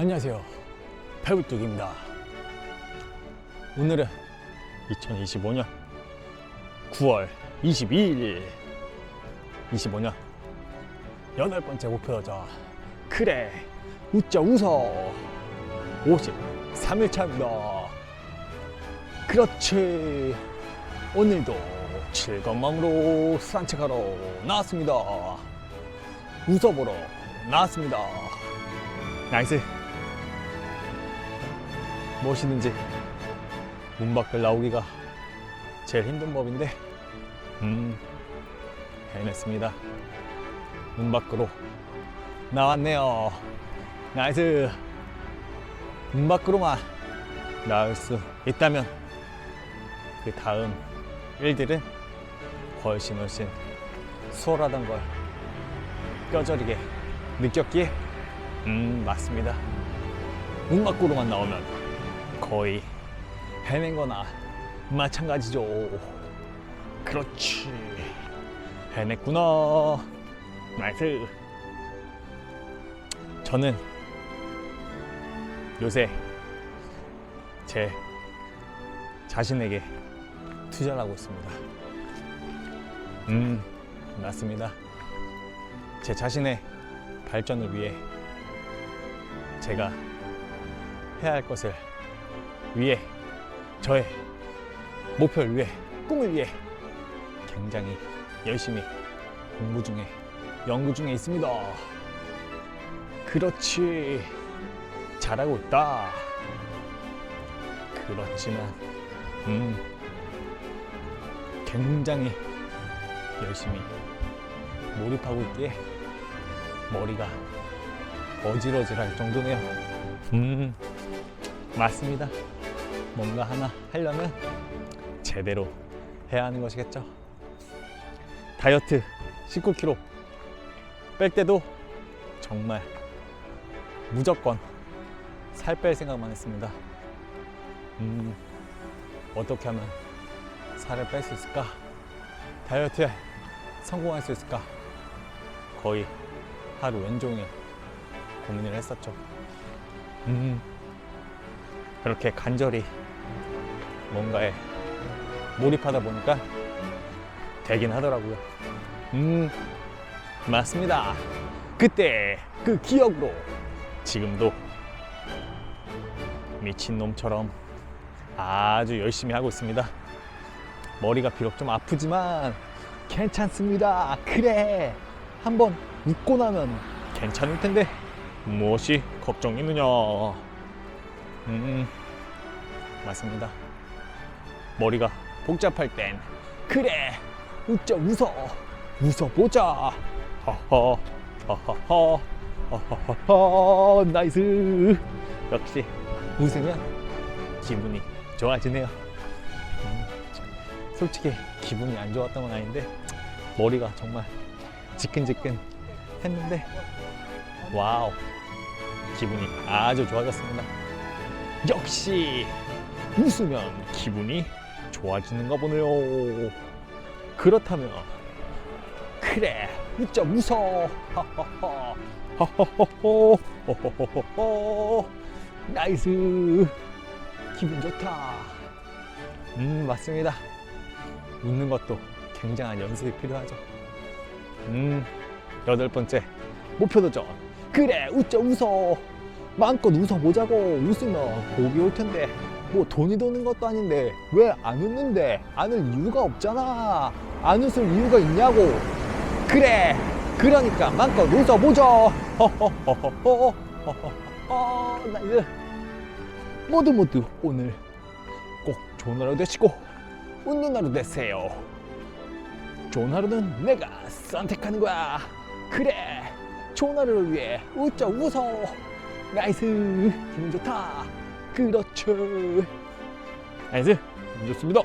안녕하세요. 배불뚝입니다. 오늘은 2025년 9월 22일 25년 여덟 번째 목표 도전 그래 웃자 웃어 53일차입니다. 그렇지 오늘도 즐거운 마음으로 산책하러 나왔습니다. 웃어보러 나왔습니다. 나이스 무엇이든지 문 밖을 나오기가 제일 힘든 법인데. 음 해냈습니다. 문 밖으로 나왔네요. 나이스. 문 밖으로만 나올 수 있다면 그 다음 일들은 훨씬 훨씬 수월하던 걸 뼈저리게 느꼈기에 음 맞습니다. 문 밖으로만 나오면 거의 해낸 거나 마찬가지죠. 그렇지. 해냈구나. 나이스. 저는 요새 제 자신에게 투자를 하고 있습니다. 음, 맞습니다. 제 자신의 발전을 위해 제가 해야 할 것을 위해 저의 목표를 위해 꿈을 위해 굉장히 열심히 공부 중에 연구 중에 있습니다. 그렇지 잘하고 있다. 그렇지만 음 굉장히 열심히 몰입하고 있기에 머리가 어질어질할 정도네요. 음 맞습니다. 뭔가 하나 하려면 제대로 해야 하는 것이겠죠. 다이어트 19kg 뺄 때도 정말 무조건 살 뺄 생각만 했습니다. 음, 어떻게 하면 살을 뺄 수 있을까? 다이어트에 성공할 수 있을까? 거의 하루 왼종일 고민을 했었죠. 음, 그렇게 간절히 뭔가에 몰입하다 보니까 되긴 하더라고요. 음, 맞습니다. 그때 그 기억으로 지금도 미친놈처럼 아주 열심히 하고 있습니다. 머리가 비록 좀 아프지만 괜찮습니다. 그래. 한번 웃고 나면 괜찮을 텐데 무엇이 걱정이느냐. 음, 맞습니다. 머리가 복잡할 땐 그래 웃자 웃어. 웃어보자. 허허 허허허 허허허 나이스. 역시 웃으면 기분이 좋아지네요. 음, 솔직히 기분이 안 좋았던 건 아닌데 머리가 정말 지끈지끈 했는데 와우 기분이 아주 좋아졌습니다 역시 웃으면 기분이 좋아지는가 보네요. 그렇다면 그래 웃자 웃어 나이스 기분 좋다. 음 맞습니다. 웃는 것도 굉장한 연습이 필요하죠. 음 여덟 번째 목표 도전 그래 웃자 웃어 마음껏 웃어보자고. 웃으면 복이 올 텐데. 뭐 돈이 도는 것도 아닌데. 왜 안 웃는데? 안 웃을 이유가 없잖아. 안 웃을 이유가 있냐고. 그래. 그러니까 마음껏 웃어보자 허허허허허 허허허. 나이스 모두 모두 오늘 꼭 좋은 하루 되시고 웃는 하루 되세요. 좋은 하루는 내가 선택하는 거야. 그래. 좋은 하루를 위해 웃자 웃어 나이스. 기분 좋다. 그렇죠. 나이스. 기분 좋습니다